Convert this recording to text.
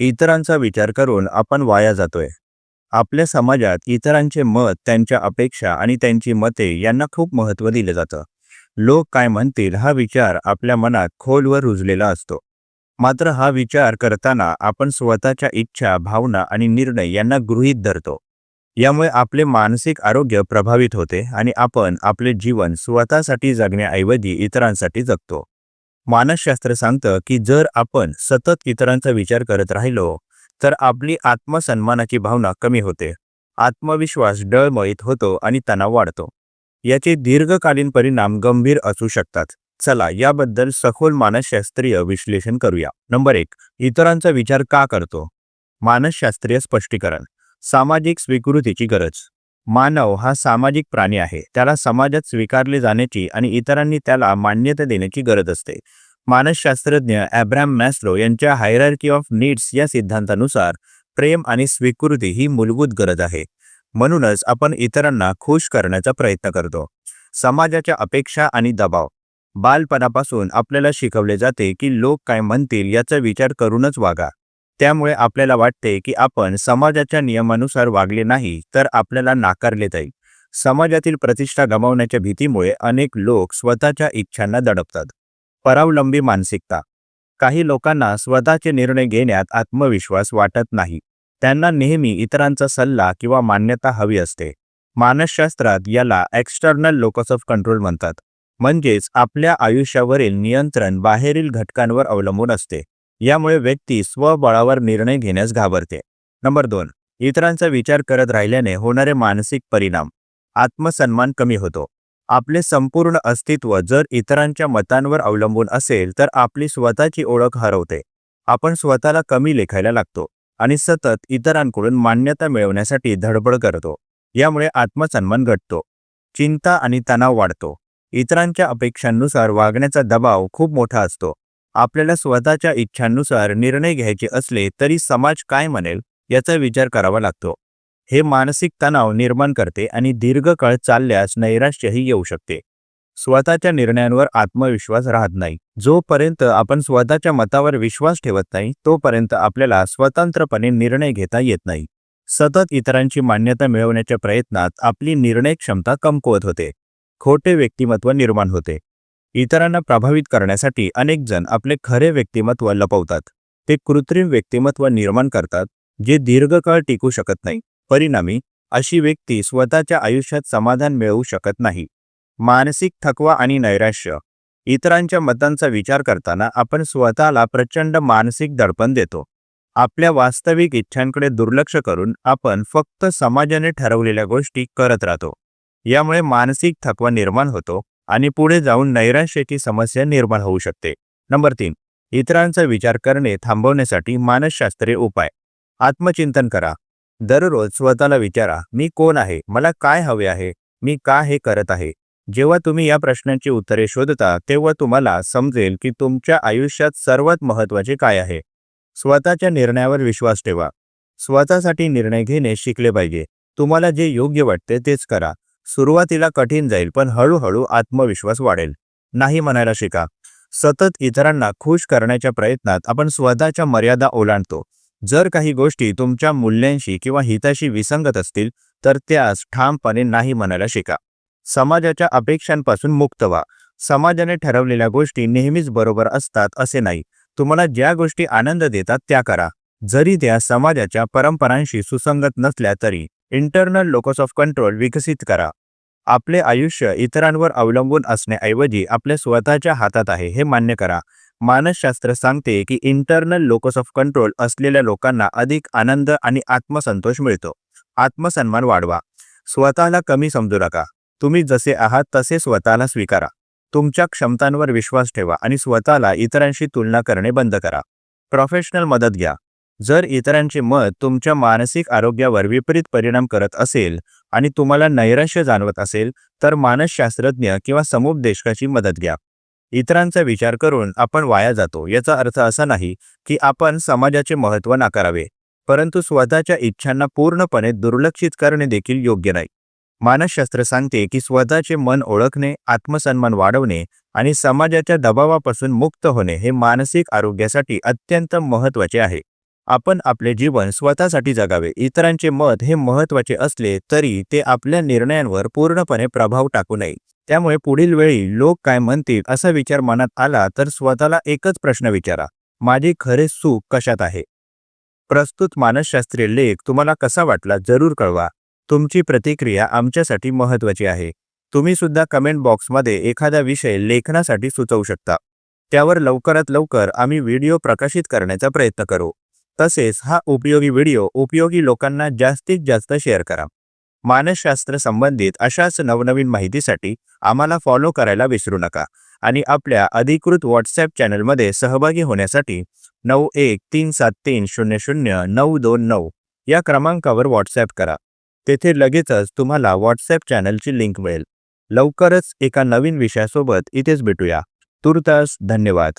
इतरांचा विचार करून आपण वाया जातोय. आपल्या समाजात इतरांचे मत त्यांच्या अपेक्षा आणि त्यांची मते यांना खूप महत्त्व दिलं जातं. लोक काय म्हणतील हा विचार आपल्या मनात खोलवर रुजलेला असतो. मात्र हा विचार करताना आपण स्वतःच्या इच्छा भावना आणि निर्णय यांना गृहीत धरतो. यामुळे आपले मानसिक आरोग्य प्रभावित होते आणि आपण आपले जीवन स्वतःसाठी जगण्याऐवजी इतरांसाठी जगतो. मानसशास्त्र सांगतं की जर आपण सतत इतरांचा विचार करत राहिलो तर आपली आत्मसन्मानाची भावना कमी होते. आत्मविश्वास डळमळीत होतो आणि तणाव वाढतो. याचे दीर्घकालीन परिणाम गंभीर असू शकतात. चला याबद्दल सखोल मानसशास्त्रीय विश्लेषण करूया. नंबर एक इतरांचा विचार का करतो? मानसशास्त्रीय स्पष्टीकरण. सामाजिक स्वीकृतीची गरज. मानव हा सामाजिक प्राणी आहे. त्याला समाजात स्वीकारले जाण्याची आणि इतरांनी त्याला मान्यता देण्याची गरज असते. मानसशास्त्रज्ञ ॲब्राम मॅस्लो यांच्या हायरार्की ऑफ नीड्स या सिद्धांतानुसार प्रेम आणि स्वीकृती ही मूलभूत गरज आहे. म्हणूनच आपण इतरांना खुश करण्याचा प्रयत्न करतो. समाजाच्या अपेक्षा आणि दबाव. बालपणापासून आपल्याला शिकवले जाते की लोक काय म्हणतील याचा विचार करूनच वागा. त्यामुळे आपल्याला वाटते की आपण समाजाच्या नियमानुसार वागले नाही तर आपल्याला नाकारले जाईल. समाजातील प्रतिष्ठा गमावण्याच्या भीतीमुळे अनेक लोक स्वतःच्या इच्छांना दडपतात. परावलंबी मानसिकता. काही लोकांना स्वतःचे निर्णय घेण्यात आत्मविश्वास वाटत नाही. त्यांना नेहमी इतरांचा सल्ला किंवा मान्यता हवी असते. मानसशास्त्रात याला एक्सटर्नल लोकस ऑफ कंट्रोल म्हणतात. म्हणजेच आपल्या आयुष्यावरील नियंत्रण बाहेरील घटकांवर अवलंबून असते. यामुळे व्यक्ती स्वबळावर निर्णय घेण्यास घाबरते. नंबर दोन इतरांचा विचार करत राहिल्याने होणारे मानसिक परिणाम आत्मसन्मान कमी होतो. आपले संपूर्ण अस्तित्व जर इतरांच्या मतांवर अवलंबून असेल तर आपली स्वतःची ओळख हरवते. आपण स्वतःला कमी लेखायला लागतो आणि सतत इतरांकडून मान्यता मिळवण्यासाठी धडपड करतो. यामुळे आत्मसन्मान घटतो. चिंता आणि तणाव वाढतो. इतरांच्या अपेक्षांनुसार वागण्याचा दबाव खूप मोठा असतो. आपल्याला स्वतःच्या इच्छांनुसार निर्णय घ्यायचे असले तरी समाज काय म्हणेल याचा विचार करावा लागतो. हे मानसिक तणाव निर्माण करते आणि दीर्घकाळ चालल्यास नैराश्यही येऊ शकते. स्वतःच्या निर्णयांवर आत्मविश्वास राहत नाही. जोपर्यंत आपण स्वतःच्या मतावर विश्वास ठेवत नाही तोपर्यंत आपल्याला स्वतंत्रपणे निर्णय घेता येत नाही. सतत इतरांची मान्यता मिळवण्याच्या प्रयत्नात आपली निर्णय क्षमता कमकुवत होते. खोटे व्यक्तिमत्व निर्माण होते. इतरांना प्रभावित करण्यासाठी अनेकजण आपले खरे व्यक्तिमत्व लपवतात. ते कृत्रिम व्यक्तिमत्व निर्माण करतात जे दीर्घकाळ टिकू शकत नाही. परिणामी अशी व्यक्ती स्वतःच्या आयुष्यात समाधान मिळवू शकत नाही. मानसिक थकवा आणि नैराश्य. इतरांच्या मतांचा विचार करताना आपण स्वतःला प्रचंड मानसिक दडपण देतो. आपल्या वास्तविक इच्छांकडे दुर्लक्ष करून आपण फक्त समाजाने ठरवलेल्या गोष्टी करत राहतो. यामुळे मानसिक थकवा निर्माण होतो आणि पुढे जाऊन नैराश्याची समस्या निर्माण होऊ शकते. नंबर तीन. इतरांचा विचार करणे थांबवण्यासाठी मानसशास्त्रीय उपाय. आत्मचिंतन करा. दररोज स्वतःला विचारा मी कोण आहे? मला काय हवे आहे? मी का हे करत आहे? जेव्हा तुम्ही या प्रश्नांची उत्तरे शोधता तेव्हा तुम्हाला समजेल की तुमच्या आयुष्यात सर्वात महत्त्वाचे काय आहे. स्वतःच्या निर्णयावर विश्वास ठेवा. स्वतःसाठी निर्णय घेणे शिकले पाहिजे. तुम्हाला जे योग्य वाटते तेच करा. सुरुवातीला कठीण जाईल पण हळूहळू आत्मविश्वास वाढेल. नाही म्हणायला शिका. सतत इतरांना खुश करण्याच्या प्रयत्नात आपण स्वतःच्या मर्यादा ओलांडतो. जर काही गोष्टी तुमच्या मूल्यांशी किंवा हिताशी विसंगत असतील तर त्यास ठामपणे नाही म्हणायला शिका. समाजाच्या अपेक्षांपासून मुक्त व्हा. समाजाने ठरवलेल्या गोष्टी नेहमीच बरोबर असतात असे नाही. तुम्हाला ज्या गोष्टी आनंद देतात त्या करा. जरी त्या समाजाच्या परंपरांशी सुसंगत नसल्या तरी. इंटरनल लोकस ऑफ कंट्रोल विकसित करा. आपले आयुष्य इतरांवर अवलंबून असण्याऐवजी आपल्या स्वतःच्या हातात आहे हे मान्य करा. मानसशास्त्र सांगते की इंटरनल लोकस ऑफ कंट्रोल असलेल्या लोकांना अधिक आनंद आणि आत्मसंतोष मिळतो. आत्मसन्मान वाढवा. स्वतःला कमी समजू नका. तुम्ही जसे आहात तसे स्वतःला स्वीकारा. तुमच्या क्षमतांवर विश्वास ठेवा आणि स्वतःला इतरांशी तुलना करणे बंद करा. प्रोफेशनल मदत घ्या. जर इतरांचे मत तुमच्या मानसिक आरोग्यावर विपरीत परिणाम करत असेल आणि तुम्हाला नैराश्य जाणवत असेल तर मानसशास्त्रज्ञ किंवा समुपदेशकाची मदत घ्या. इतरांचा विचार करून आपण वाया जातो याचा अर्थ असा नाही की आपण समाजाचे महत्त्व नाकारावे परंतु स्वतःच्या इच्छांना पूर्णपणे दुर्लक्षित करणे देखील योग्य नाही. मानसशास्त्र सांगते की स्वतःचे मन ओळखणे आत्मसन्मान वाढवणे आणि समाजाच्या दबावापासून मुक्त होणे हे मानसिक आरोग्यासाठी अत्यंत महत्त्वाचे आहे. आपण आपले जीवन स्वतःसाठी जगावे. इतरांचे मत हे महत्त्वाचे असले तरी ते आपल्या निर्णयांवर पूर्णपणे प्रभाव टाकू नये. त्यामुळे पुढील वेळी लोक काय म्हणतील असा विचार मनात आला तर स्वतःला एकच प्रश्न विचारा. माझे खरे सुख कशात आहे? प्रस्तुत मानसशास्त्रीय लेख तुम्हाला कसा वाटला जरूर कळवा. तुमची प्रतिक्रिया आमच्यासाठी महत्वाची आहे. तुम्ही सुद्धा कमेंट बॉक्समध्ये एखादा विषय लेखनासाठी सुचवू शकता. त्यावर लवकरात लवकर आम्ही व्हिडिओ प्रकाशित करण्याचा प्रयत्न करू. तसेच हा उपयोगी व्हिडिओ उपयोगी लोकांना जास्तीत जास्त शेअर करा. मानसशास्त्र संबंधित अशाच नवनवीन माहितीसाठी आम्हाला फॉलो करायला विसरू नका आणि आपल्या अधिकृत व्हॉट्सॲप चॅनलमध्ये सहभागी होण्यासाठी नऊ एक तीन सात तीन शून्य शून्य नऊ दोन नऊ या क्रमांकावर व्हॉट्सॲप करा. तेथे लगेचच तुम्हाला व्हॉट्सॲप चॅनलची लिंक मिळेल. लवकरच एका नवीन विषयासोबत इथेच भेटूया. तुर्तास धन्यवाद.